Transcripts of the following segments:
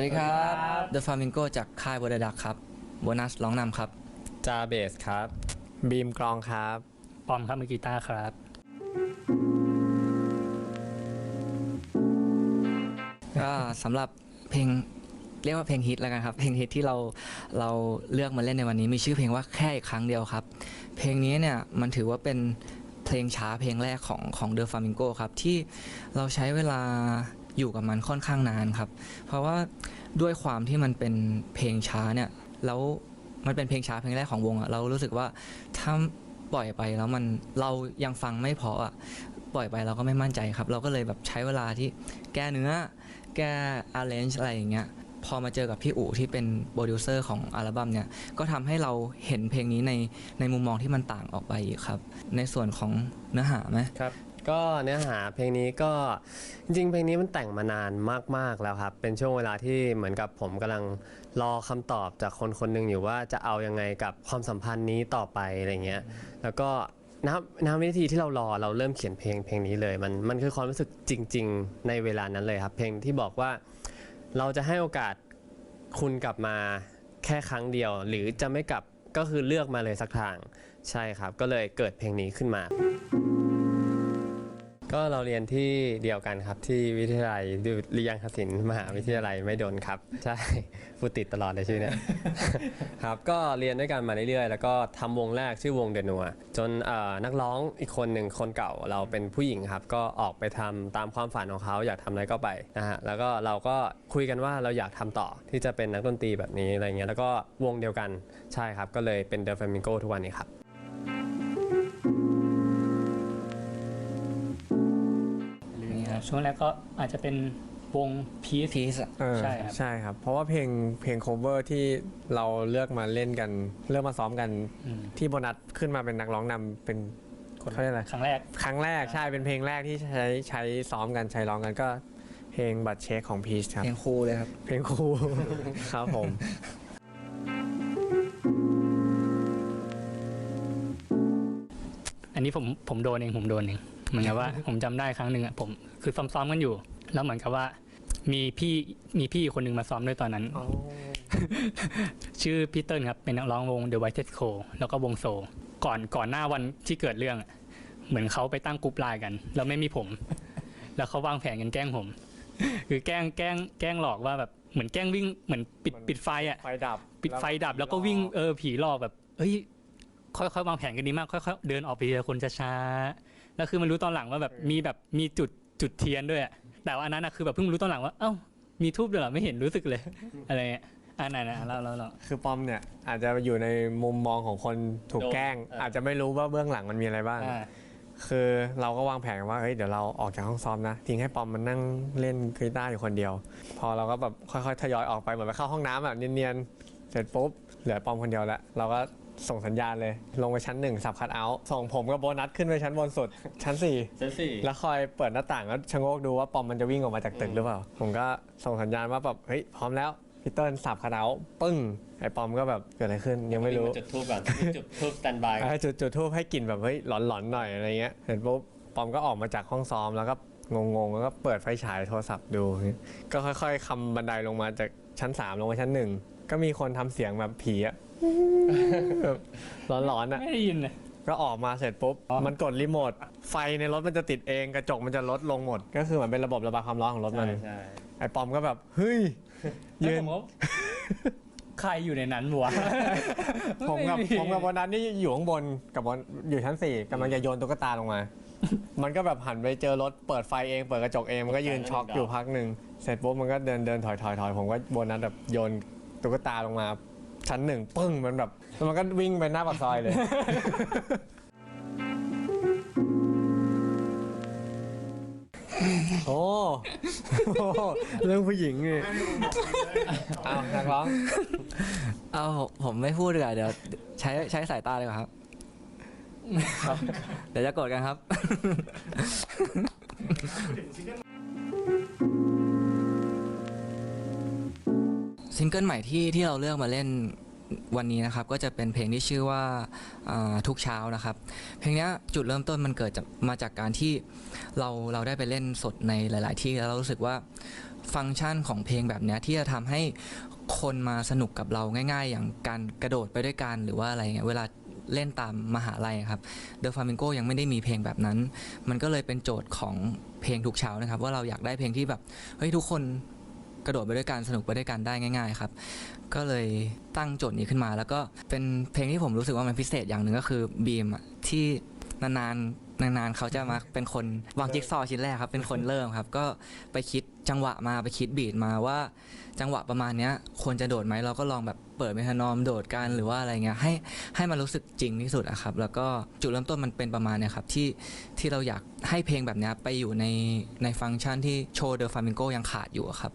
สวัสดีครับ The Flamingo จากค่ายบ o ดดักครับโบนัสร้องนำครับ จาเบสครับ บีมกลองครับ ปอมครับมือกีตาร์ครับ ก็สำหรับเพลงเรียกว่าเพลงฮิตแล้วกันครับ เพลงฮิตที่เราเราเลือกมาเล่นในวันนี้มีชื่อเพลงว่าแค่อีกครั้งเดียวครับ เพลงนี้เนี่ยมันถือว่าเป็นเพลงช้าเพลงแรกของของ The Flamingo ครับ ที่เราใช้เวลา อยู่กับมันค่อนข้างนานครับ เพราะว่าด้วยความที่มันเป็นเพลงช้าเนี่ยแล้วมันเป็นเพลงช้าเพลงแรกของวงอะเรารู้สึกว่าถ้าปล่อยไปแล้วมันเรายังฟังไม่พออะปล่อยไปเราก็ไม่มั่นใจครับ เราก็เลยแบบใช้เวลาที่แก้เนื้อ แก้ arrange อะไรอย่างเงี้ยพอมาเจอกับพี่อู๋ที่เป็นโปรดิวเซอร์ของอัลบั้มเนี่ย ก็ทำให้เราเห็นเพลงนี้ในในมุมมองที่มันต่างออกไปอีกครับ ในส่วนของเนื้อหาไหมครับ ก็เนื้อหาเพลงนี้ก็จริงๆ เพลงนี้มันแต่งมานานมากๆแล้วครับ เป็นช่วงเวลาที่เหมือนกับผมกำลังรอคำตอบจากคนคนหนึ่งอยู่ว่าจะเอายังไงกับความสัมพันธ์นี้ต่อไปอะไรเงี้ย แล้วก็นับนับวินาทีที่เรารอเราเริ่มเขียนเพลงเพลงนี้เลย มันมันคือความรู้สึกจริง ๆ ในเวลานั้นเลยครับ เพลงที่บอกว่าเราจะให้โอกาสคุณกลับมาแค่ครั้งเดียว หรือจะไม่กลับก็คือเลือกมาเลยสักทางใช่ครับ ก็เลยเกิดเพลงนี้ขึ้นมา ก็เราเรียนที่เดียวกันครับที่วิทยาลัยดุริยางคศิลป์มหาวิทยาลัยไม่โดนครับ ใช่พูดติดตลอดเลยชื่อเนี่ย ครับก็เรียนด้วยกันมาเรื่อยๆ แล้วก็ทำวงแรกชื่อวงเดนัวจนเอ่อนักร้องอีกคนหนึ่งคนเก่าเราเป็นผู้หญิงครับ ก็ออกไปทำตามความฝันของเขาอยากทำอะไรก็ไปนะฮะแล้วก็เราก็คุยกันว่าเราอยากทำต่อที่จะเป็นนักดนตรีแบบนี้อะไรเงี้ยแล้วก็วงเดียวกันใช่ครับก็เลยเป็น The Flamingo ทุกวันนี้ครับ ช่วงแรกก็อาจจะเป็นวงพีซ พีซเออใช่ครับ ใช่ครับ เพราะว่าเพลงเพลง cover ที่เราเลือกมาเล่นกัน เลือกมาซ้อมกัน อืมที่โบนัสขึ้นมาเป็นนักร้องนำเป็น เขาเรียกอะไร ครั้งแรก ครั้งแรกใช่เป็นเพลงแรกที่ใช้ใช้ซ้อมกันใช้ร้องกันก็ เพลงบัตรเช็คของพีชครับ เพลงครูเลยครับ เพลงครู ครับผม อันนี้ผมผมโดนเองผมโดนเอง เหมือนกับว่าผมจำได้ครั้งหนึ่งอะผมคือซ้อมๆกันอยู่ แล้วเหมือนกับว่า มีพี่มีพี่คนหนึ่งมาซ้อมด้วยตอนนั้นชื่อพีเติ้ลครับเป็นนักร้องวง The White Co แล้วก็วงโซ ก่อนก่อนหน้าวันที่เกิดเรื่องอะเหมือนเขาไปตั้งกรุ๊ปไลน์กัน แล้วไม่มีผม แล้วเขาวางแผนกันแกล้งผม คือแกล้งแกล้งแกล้งหลอกว่าแบบเหมือนแกล้งวิ่งเหมือนปิดปิดไฟอะไฟดับ ปิดไฟดับ แล้วก็วิ่งเออผีหลอกแบบเฮ้ยค่อยๆวางแผนกันดีมากค่อยๆเดินออกไปทีละคนช้าๆ แล้วคือมันรู้ตอนหลังว่าแบบมีแบบมีจุดจุดเทียนด้วยอะแต่ว่าอันนั้นอะคือแบบเพิ่งรู้ตอนหลังว่าเอ้ามีทูบด้วยเหรอไม่เห็นรู้สึกเลย อะไรเงี้ยอันไหนนะเราเราเรา คือปอมเนี่ยอาจจะอยู่ในมุมมองของคนถูกแกล้งโดนเอออ อาจจะไม่รู้ว่าเบื้องหลังมันมีอะไรบ้าง อ่า คือเราก็วางแผนว่าเฮ้ยเดี๋ยวเราออกจากห้องซ้อมนะทิ้งให้ปอมมันนั่งเล่นกีตาร์อยู่คนเดียว พอเราก็แบบค่อยๆทยอยออกไปเหมือนไปเข้าห้องน้ำแบบเนียนๆเสร็จปุ๊บเหลือปอมคนเดียวแล้วเราก็ ส่งสัญญาณเลย ลงไปชั้นหนึ่งสับคัดเอาท์ส่งผมกับโบนัสขึ้นไปชั้นบนสุด ชั้นสี่เซนสี่แล้วคอยเปิดหน้าต่างแล้วชะโงกดูว่าปอมมันจะวิ่งออกมาจากตึกหรือเปล่า ผมก็ส่งสัญญาณว่าแบบเฮ้ยพร้อมแล้วพี่เติ้ลสับคัดเอาท์ปึ้งไอ้ปอมก็แบบเกิดอะไรขึ้นยังไม่รู้จุดทูบก่อนจุดทูบสแตนบายเออจุดจุดทูบให้กลิ่นแบบเฮ้ยหลอนๆหน่อยอะไรเงี้ยเสร็จปุ๊บปอมก็ออกมาจากห้องซ้อมแล้วก็งงๆแล้วก็เปิดไฟฉายโทรศัพท์ดู ก็ค่อยๆคำบันไดลงมาจากชั้น 3 ลงมาชั้นหนึ่งก็มีคนทำเสียงแบบผีอะ แบบหลอนๆอะไม่ได้ยินเลย ก็ออกมาเสร็จปุ๊บ อ๋อ มันกดรีโมท ไฟในรถมันจะติดเอง กระจกมันจะลดลงหมด ก็คือเหมือนเป็นระบบระบายความร้อนของรถมัน ใช่ไอ้ปอมก็แบบ เฮ้ย แล้วยืนผมก็ใครอยู่ในนั้นวะ ผมกับไผมกับวันนั้นนี่อยู่ข้างบนกับบนอยู่ชั้นสี่กำลังจะโยนตุ๊กตาลงมา มันก็แบบหันไปเจอรถเปิดไฟเองเปิดกระจกเองมันก็ยืนช็อกอยู่พักหนึ่งเสร็จปุ๊บมันก็เดินเดินถอยถอยถอยผมก็บนนั้นแบบโยนตุ๊กตาลงมา ชั้นหนึ่งปึ้งมันแบบแล้วมันก็วิ่งไปหน้าปากซอยเลย โอ้โหเรื่องผู้หญิงนี่เอานักร้อง เอาผมผมไม่พูดเลยเดี๋ยวใช้ใช้สายตาเลยครับ เดี๋ยวจะโกรธกันครับ ซิงเกิลใหม่ที่ที่เราเลือกมาเล่น วันนี้นะครับก็จะเป็นเพลงที่ชื่อว่าอ่าทุกเช้านะครับ เพลงเนี้ยจุดเริ่มต้นมันเกิดจากมาจากการที่เราเราได้ไปเล่นสดในหลาย ๆ ที่แล้วเรารู้สึกว่าฟังก์ชันของเพลงแบบเนี้ยที่จะทำให้คนมาสนุกกับเราง่าย ๆ อย่างการกระโดดไปด้วยกันหรือว่าอะไรเงี้ยเวลาเล่นตามมหาลัยครับเดอะฟามิงโกยังไม่ได้มีเพลงแบบนั้น มันก็เลยเป็นโจทย์ของเพลงทุกเช้านะครับ ว่าเราอยากได้เพลงที่แบบเฮ้ยทุกคน กระโดดไปด้วยกันสนุกไปด้วยกันได้ง่าย ๆ ครับ ก็เลยตั้งโจทย์นี้ขึ้นมา แล้วก็เป็นเพลงที่ผมรู้สึกว่ามันพิเศษอย่างหนึ่งก็คือบีมที่นานๆนานๆเขาจะมาเป็นคนวางจิ๊กซอว์ชิ้นแรกครับเป็นคนเริ่มครับ ก็ไปคิดจังหวะมาไปคิดบีทมาว่า จังหวะประมาณเนี้ยควรจะโดดไหมเราก็ลองแบบเปิดเมทานอมโดดกันหรือว่าอะไรเงี้ยให้ให้มันรู้สึกจริงที่สุดอะครับ แล้วก็จุดเริ่มต้นมันเป็นประมาณเนี้ยครับที่ที่เราอยากให้เพลงแบบเนี้ยไปอยู่ในในฟังก์ชันที่โชว์เดอะฟามิงโกยังขาดอยู่ครับ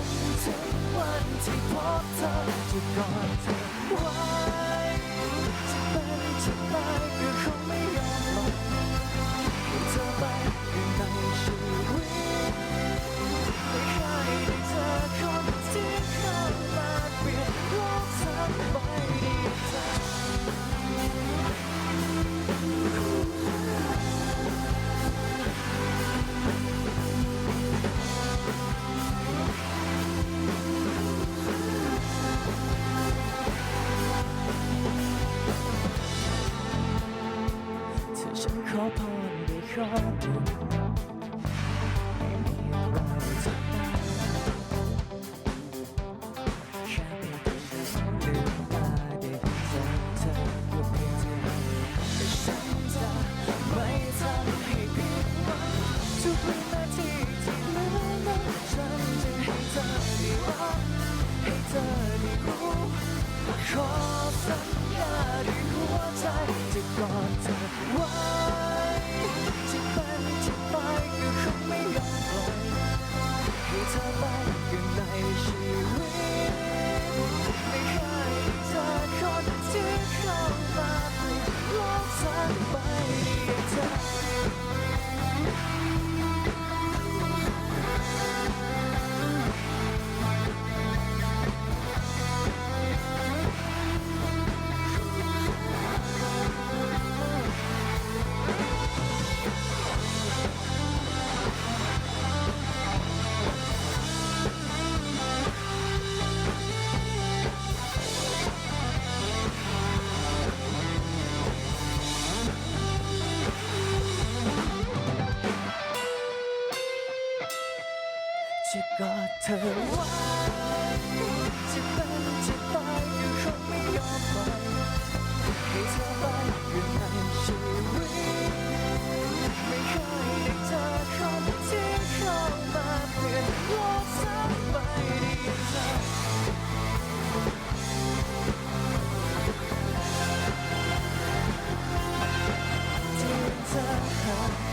นถึงวันที่พบเธอจะกอดเธอไว้จะเป็นจะตายก็คงไม่ยอมลงให้เธอไปยู่ในชีวิตไม่เคยได้เจอคนที่เข้ามาเปลี่ยนโลกทั้งใบนี้เธ ฉันข เธอไว้จะเป็นจะตายก็คงไม่ยอมปล่อยให้เธอไปอยู่ในชีวิตไม่เคยได้เจอคนที่เข้ามาเปลี่ยนโลกทั้งใบนี้เธอที่เธอ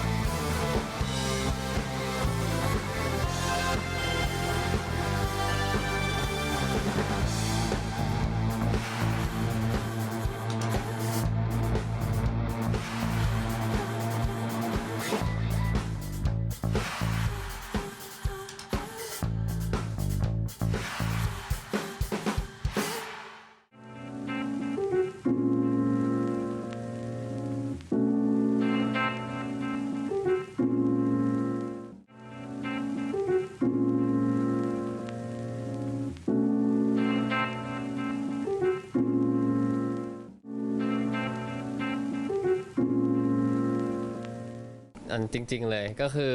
อันจริง ๆ เลยก็คือ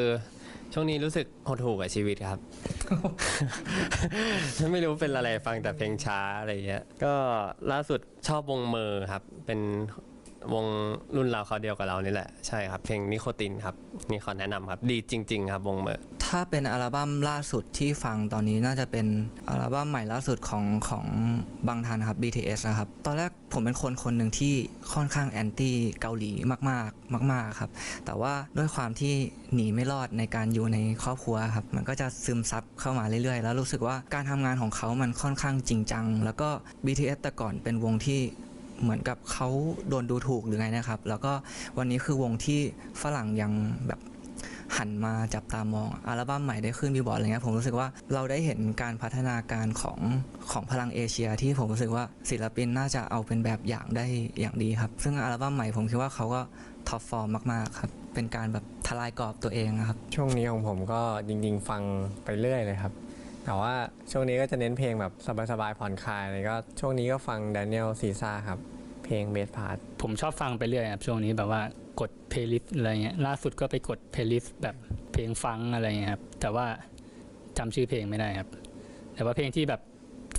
ช่วงนี้รู้สึกหดหู่กับชีวิตครับ ฉันไม่รู้เป็นอะไรฟังแต่เพลงช้าอะไรเงี้ย ก็ล่าสุดชอบวงเมอร์ครับ เป็นวงรุ่นราวเขาวเดียวกับเรานี่แหละ ใช่ครับ เพลงนิโคตินครับนี่ขอแนะนำครับ ดีจริง ๆ ครับวงเมอร์ ถ้าเป็นอัลบั้มล่าสุดที่ฟังตอนนี้น่าจะเป็นอัลบั้มใหม่ล่าสุดของของบางทันครับ BTS นะครับ ตอนแรกผมเป็นคนคนหนึ่งที่ค่อนข้างแอนตี้เกาหลีมากๆ มาก ๆครับ แต่ว่าด้วยความที่หนีไม่รอดในการอยู่ในครอบครัวครับ มันก็จะซึมซับเข้ามาเรื่อยๆ แล้วรู้สึกว่าการทำงานของเขามันค่อนข้างจริงจัง แล้วก็ BTS แต่ก่อนเป็นวงที่เหมือนกับเขาโดนดูถูกหรือไงนะครับ แล้วก็วันนี้คือวงที่ฝรั่งยังแบบ หันมาจับตามองอัลบั้มใหม่ได้ขึ้นบิลบอร์ดอะไรเงี้ยผมรู้สึกว่าเราได้เห็นการพัฒนาการของของพลังเอเชีย ที่ผมรู้สึกว่าศิลปินน่าจะเอาเป็นแบบอย่างได้อย่างดีครับ ซึ่งอัลบั้มใหม่ผมคิดว่าเขาก็ท็อปฟอร์มมากๆครับเป็นการแบบทลายกรอบตัวเองครับ ช่วงนี้ของผมก็จริง ๆ ฟังไปเรื่อยเลยครับแต่ว่าช่วงนี้ก็จะเน้นเพลงแบบสบายๆผ่อนคลายเลยก็ช่วงนี้ก็ฟัง Daniel c ีซ่าครับ เพลงเบสพาร์ทผมชอบฟังไปเรื่อยครับช่วงนี้แบบว่ากดเพลย์ลิสต์อะไรเงี้ยล่าสุดก็ไปกดเพลย์ลิสต์แบบเพลงฟังอะไรเงี้ยครับแต่ว่าจำชื่อเพลงไม่ได้ครับ แต่ว่าเพลงที่แบบ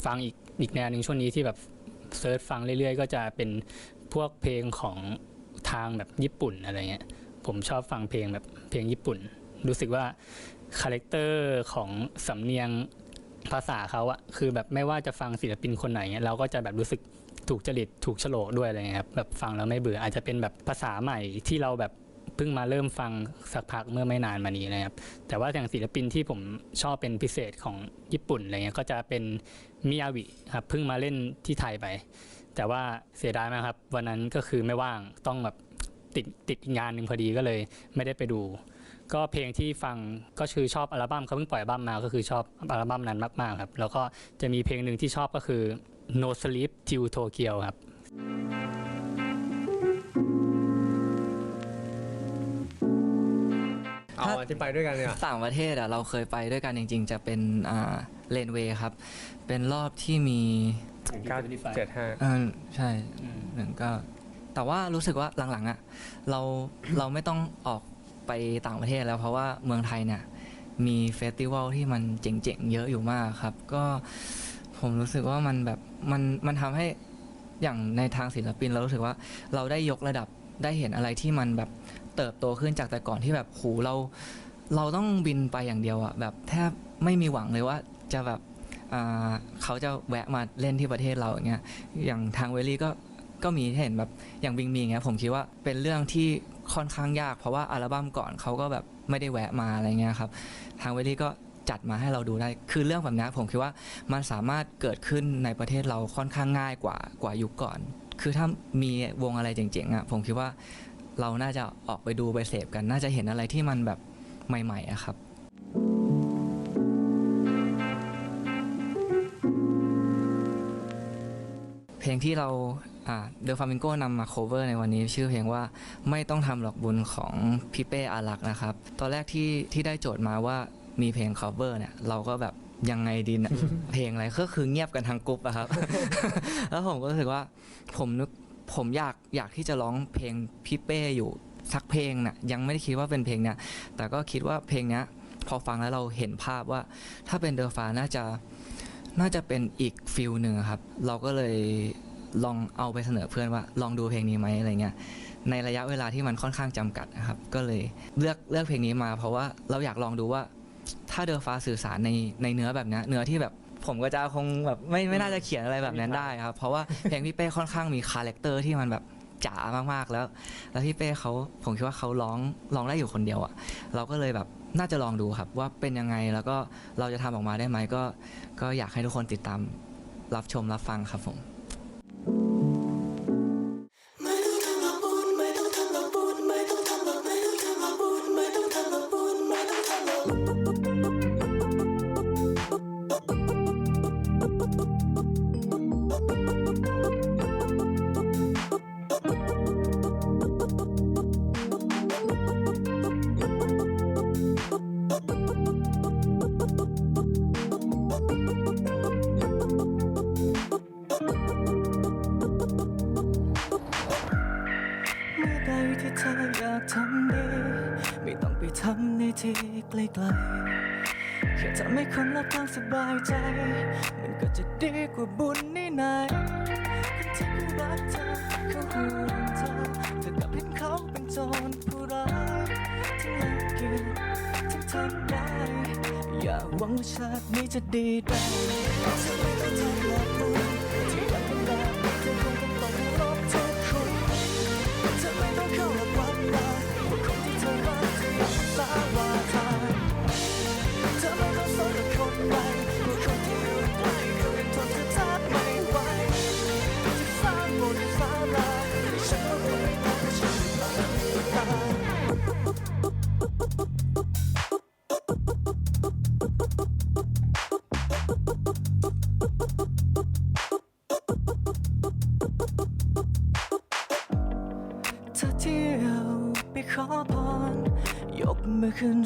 ฟังอีกอีกแนวหนึ่งช่วงนี้ที่แบบเซิร์ชฟังเรื่อยๆ ก็จะเป็นพวกเพลงของทางแบบญี่ปุ่นอะไรเงี้ยผมชอบฟังเพลงแบบเพลงญี่ปุ่น รู้สึกว่าคาแรคเตอร์ของสำเนียงภาษาเขาอะคือแบบไม่ว่าจะฟังศิลปินคนไหนเนี่ยเราก็จะแบบรู้สึก ถูกจริตถูกโฉลกด้วยอะไรเงี้ยครับแบบฟังแล้วไม่เบื่ออาจจะเป็นแบบภาษาใหม่ที่เราแบบเพิ่งมาเริ่มฟังสักพักเมื่อไม่นานมานี้นะครับแต่ว่าอย่างศิลปินที่ผมชอบเป็นพิเศษของญี่ปุ่นอะไรเงี้ยก็จะเป็นมิยาวิครับเพิ่งมาเล่นที่ไทยไป แต่ว่าเสียดายมากครับ วันนั้นก็คือไม่ว่างต้องแบบติดติดงานหนึ่งพอดีก็เลยไม่ได้ไปดู ก็เพลงที่ฟังก็คือชอบอัลบั้มเขาเพิ่งปล่อยอัลบั้มมาก็คือชอบอัลบั้มนั้นมากๆครับแล้วก็จะมีเพลงหนึ่งที่ชอบก็คือ No Sleep Till Tokyo ครับเอาอันที่ไปด้วยกันเนี่ยต่างประเทศอะเราเคยไปด้วยกันจริง ๆ จะเป็นอ่าเลนเวย์ครับ เป็นรอบที่มีเก้าเจ็ดห้าเออใช่หนึ่งก็แต่ว่ารู้สึกว่าหลังๆอะเราเราไม่ต้องออกไปต่างประเทศแล้วเพราะว่าเมืองไทยเนี่ยมีเฟสติวัลที่มันเจ๋งๆ เยอะอยู่มากครับ ก็ ผมรู้สึกว่ามันแบบมันมันทำให้อย่างในทางศิลปินเรารู้สึกว่าเราได้ยกระดับได้เห็นอะไรที่มันแบบเติบโตขึ้นจากแต่ก่อนที่แบบหูเรา เราต้องบินไปอย่างเดียวอะแบบแทบไม่มีหวังเลยว่าจะแบบอ่าเขาจะแวะมาเล่นที่ประเทศเราอย่างเงี้ยอย่างทางเวลี่ก็ก็มีให้เห็นแบบอย่างบิงมีเงี้ยผมคิดว่าเป็นเรื่องที่ค่อนข้างยาก เพราะว่าอัลบั้มก่อนเขาก็แบบไม่ได้แวะมาอะไรเงี้ยครับทางเวลี่ก็ จัดมาให้เราดูได้ คือเรื่องแบบนี้ผมคิดว่ามันสามารถเกิดขึ้นในประเทศเราค่อนข้างง่ายกว่ากว่ายุคก่อน คือถ้ามีวงอะไรเจ๋งๆอะผมคิดว่าเราน่าจะออกไปดูไปเสพกัน น่าจะเห็นอะไรที่มันแบบใหม่ๆอะครับเพลงที่เราเดอะฟามิงโกนำมา cover ในวันนี้ชื่อเพลงว่าไม่ต้องทำหรอกบุญของพี่เป้อารักษ์นะครับ ตอนแรกที่ที่ได้โจทย์มาว่า มีเพลง cover เนี่ยเราก็แบบยังไงดีนะเพลงอะไรก็คือเงียบกันทั้งกรุ๊ปอะครับ แล้วผมก็รู้สึกว่าผมนึกผมอยากอยากที่จะร้องเพลงพี่เป้อยู่สักเพลงน่ะยังไม่ได้คิดว่าเป็นเพลงเนี้ยแต่ก็คิดว่าเพลงเนี้ยพอฟังแล้วเราเห็นภาพว่าถ้าเป็นเดอะฟาน่าจะน่าจะเป็นอีกฟิลหนึ่งอะครับ เราก็เลยลองเอาไปเสนอเพื่อนว่า ลองดูเพลงนี้ไหมอะไรเงี้ยในระยะเวลาที่มันค่อนข้างจำกัดนะครับ ก็เลยเลือกเลือกเพลงนี้มา เพราะว่าเราอยากลองดูว่า ถ้าเดอฟ้าสื่อสารในในเนื้อแบบเนี้ยเนื้อที่แบบผมก็จะคงแบบไม่ไม่น่าจะเขียนอะไรแบบนั้นได้ครับ เพราะว่าเพลงพี่เป้ค่อนข้างมีคาแรคเตอร์ที่มันแบบจ๋ามากๆแล้ว แล้วพี่เป้เขาผมคิดว่าเขาร้องร้องได้อยู่คนเดียวอะ่ะ เราก็เลยแบบน่าจะลองดูครับว่าเป็นยังไงแล้วก็เราจะทำออกมาได้ไหมก็ ก็อยากให้ทุกคนติดตามรับชมรับฟังครับผมไม่ เธออยากทำดี ไม่ต้องไปทำในที่ไกลๆแค่ทำให้คนรอบข้างสบายใจ มันก็จะดีกว่าบุญนี่นายคนที่เขารักเธอเขาห่วงเธอเธอกลับเห็นเขาเป็นโจรผู้ร้ายทั้งรังเกียจทั้งทำไร้อย่าหวังว่าชาตินี้จะดีได้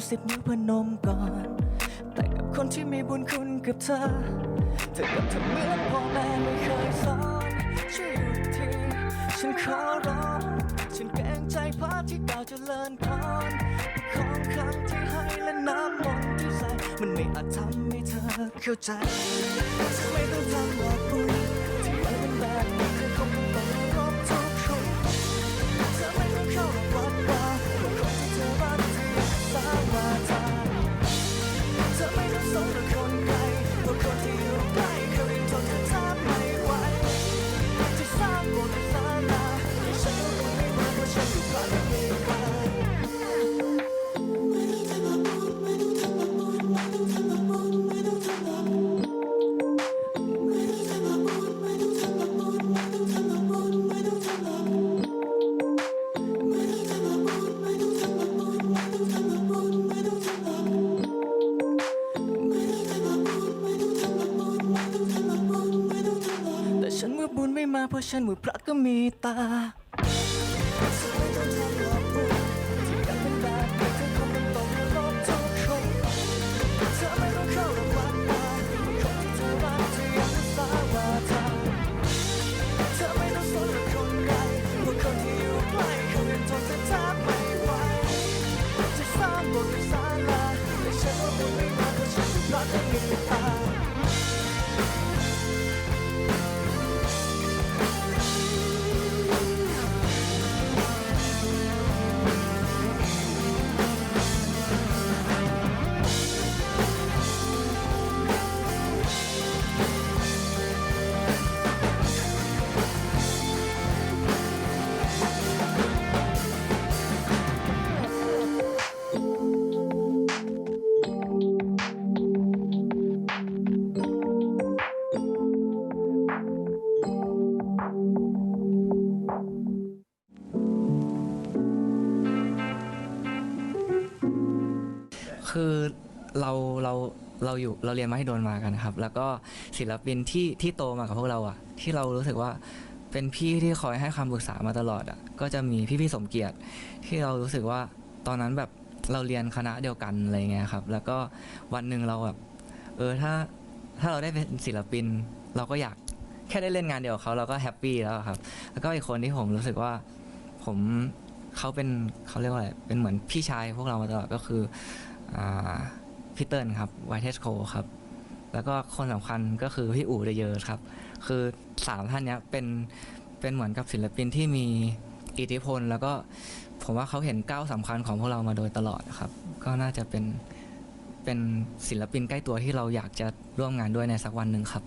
สิบนิ้วพนมก่อน แต่กับคนที่มีบุญคุณกับเธอ เธอกับเธอเหมือนพ่อแม่ไม่เคยสอนช่วยหยุดทีฉันขอร้อง ฉันเกรงใจพระที่กล่าวเจริญพรของครั้งที่ให้และน้ำมนต์ที่ใส่มันไม่อาจทำให้เธอเข้าใจไม่ต้องทำแบบบุญที่มันเป็นแบบนี้ ราะฉันเมื่อพระก็มีตา เราเราเราอยู่เราเรียนมาให้โดนมากันครับ แล้วก็ศิลปินที่ที่โตมากับพวกเราอะ ที่เรารู้สึกว่าเป็นพี่ที่คอยให้คำปรึกษามาตลอดอะก็จะมีพี่พี่ๆสมเกียรติที่เรารู้สึกว่าตอนนั้นแบบเราเรียนคณะเดียวกันอะไรเงี้ยครับ แล้วก็วันหนึ่งเราแบบเออถ้าถ้าเราได้เป็นศิลปิน เราก็อยากแค่ได้เล่นงานเดียวกับเขาเราก็แฮปปี้แล้วครับ แล้วก็อีกคนที่ผมรู้สึกว่าผมเขาเป็นเขาเรียกว่าอะไรเป็นเหมือนพี่ชายพวกเรามาตลอดก็คืออ่า พี่เติ้ลครับไวเทสโคครับ แล้วก็คนสำคัญก็คือพี่อู๋เดเยอร์ครับ คือสามท่านเนี้ยเป็นเป็นเหมือนกับศิลปินที่มีอิทธิพล แล้วก็ผมว่าเขาเห็นก้าวสำคัญของพวกเรามาโดยตลอดครับ ก็น่าจะเป็นเป็นศิลปินใกล้ตัวที่เราอยากจะร่วมงานด้วยในสักวันหนึ่งครับ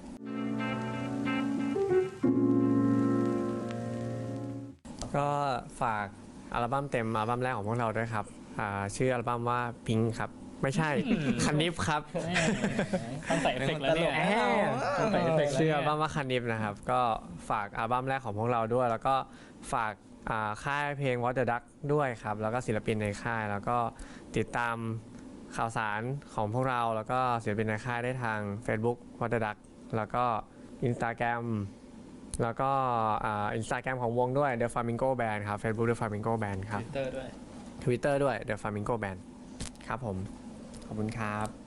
ก็ฝากอัลบั้มเต็มอัลบั้มแรกของพวกเราด้วยครับอ่าชื่ออัลบั้มว่าพิงครับ ไม่ใช่ คันนิฟครับ ต้องใส่เอฟเฟกต์แล้วเนี่ยต้องใส่เอฟเฟกต์แล้วชื่อเนี่ยอัลบั้มว่าคันนิฟนะครับ ก็ฝากอัลบั้มแรกของพวกเราด้วย แล้วก็ฝากอ่าค่ายเพลง What the Duck ด้วยครับ แล้วก็ศิลปินในค่าย แล้วก็ติดตามข่าวสารของพวกเรา แล้วก็ศิลปินในค่ายได้ทาง Facebook What the Duck แล้วก็ Instagram แล้วก็อินสตาแกรมของวงด้วย The Flamingo Band ครับ Facebook The Flamingo Band ครับเตอร์ด้วย Twitter ด้วย The Flamingo Band ครับผม ขอบคุณครับ